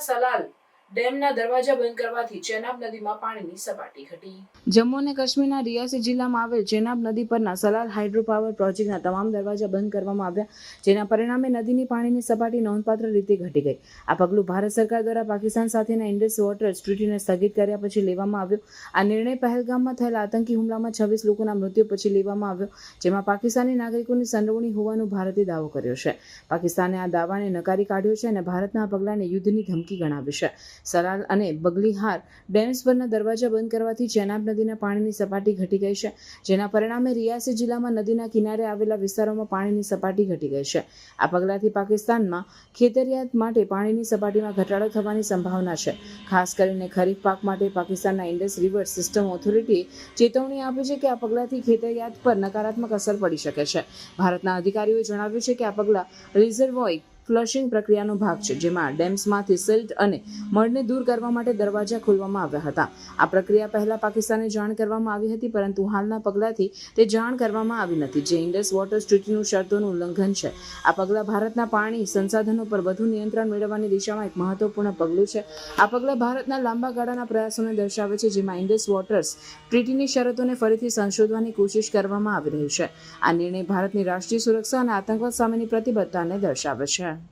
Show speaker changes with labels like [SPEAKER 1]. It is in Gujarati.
[SPEAKER 1] salal. ડેમના દરવાજા બંધ કરવાથી ચેનાબ નદીમાં પાણીની સપાટી ઘટી.
[SPEAKER 2] જમ્મુ અને કાશ્મીરના રિયાસી જિલ્લામાં આવેલ ચેનાબ નદી પરના સલાલ હાઇડ્રો પાવર પ્રોજેક્ટના તમામ દરવાજા બંધ કરવામાં આવ્યા, જેના પરિણામે નદીની પાણીની સપાટી નોંધપાત્ર રીતે ઘટી ગઈ. આ પગલું ભારત સરકાર દ્વારા પાકિસ્તાન સાથેના ઇન્ડસ વોટર ટ્રીટીને સ્થગિત કર્યા પછી લેવામાં આવ્યો. આ નિર્ણય પહેલગામમાં થયેલા આતંકી હુમલામાં છવ્વીસ લોકોના મૃત્યુ પછી લેવામાં આવ્યો, જેમાં પાકિસ્તાની નાગરિકોની સંડોવણી હોવાનો ભારતે દાવો કર્યો છે. પાકિસ્તાને આ દાવાને નકારી કાઢ્યો છે અને ભારતના આ પગલાંને યુદ્ધની ધમકી ગણાવી છે. સલાલ અને બગલીહાર ડેમ્સ પરના દરવાજા બંધ કરવાથી ચેનાબ નદીના પાણીની સપાટી ઘટી ગઈ છે, જેના પરિણામે રિયાસી જિલ્લામાં નદીના કિનારે આવેલા વિસ્તારોમાં પાણીની સપાટી ઘટી ગઈ છે. આ પગલાંથી પાકિસ્તાનમાં ખેતરિયાત માટે પાણીની સપાટીમાં ઘટાડો થવાની સંભાવના છે. ખાસ કરીને ખરીફ પાક માટે પાકિસ્તાનના ઇન્ડસ રિવર સિસ્ટમ ઓથોરિટીએ ચેતવણી આપી છે કે આ પગલાંથી ખેતરિયાત પર નકારાત્મક અસર પડી શકે છે. ભારતના અધિકારીઓએ જણાવ્યું છે કે આ પગલાં રિઝર્વોઇક ફ્લશિંગ પ્રક્રિયાનો ભાગ છે, જેમાં ડેમ્સમાંથી સિલ્ટ અને મળને દૂર કરવા માટે દરવાજા ખોલવામાં આવ્યા હતા. આ પ્રક્રિયા પહેલા પાકિસ્તાને જાણ કરવામાં આવી હતી, પરંતુ હાલના પગલાંથી તે જાણ કરવામાં આવી નથી, જે ઇન્ડસ વોટર ટ્રીટીનું શરતોનું ઉલ્લંઘન છે. આ પગલાં ભારતના પાણી સંસાધનો પર વધુ નિયંત્રણ મેળવવાની દિશામાં એક મહત્વપૂર્ણ પગલું છે. આ પગલાં ભારતના લાંબા ગાળાના પ્રયાસોને દર્શાવે છે, જેમાં ઇન્ડસ વોટર્સ ટ્રીટીની શરતોને ફરીથી સંશોધવાની કોશિશ કરવામાં આવી રહી છે. આ નિર્ણય ભારતની રાષ્ટ્રીય સુરક્ષા અને આતંકવાદ સામેની પ્રતિબદ્ધતાને દર્શાવે છે.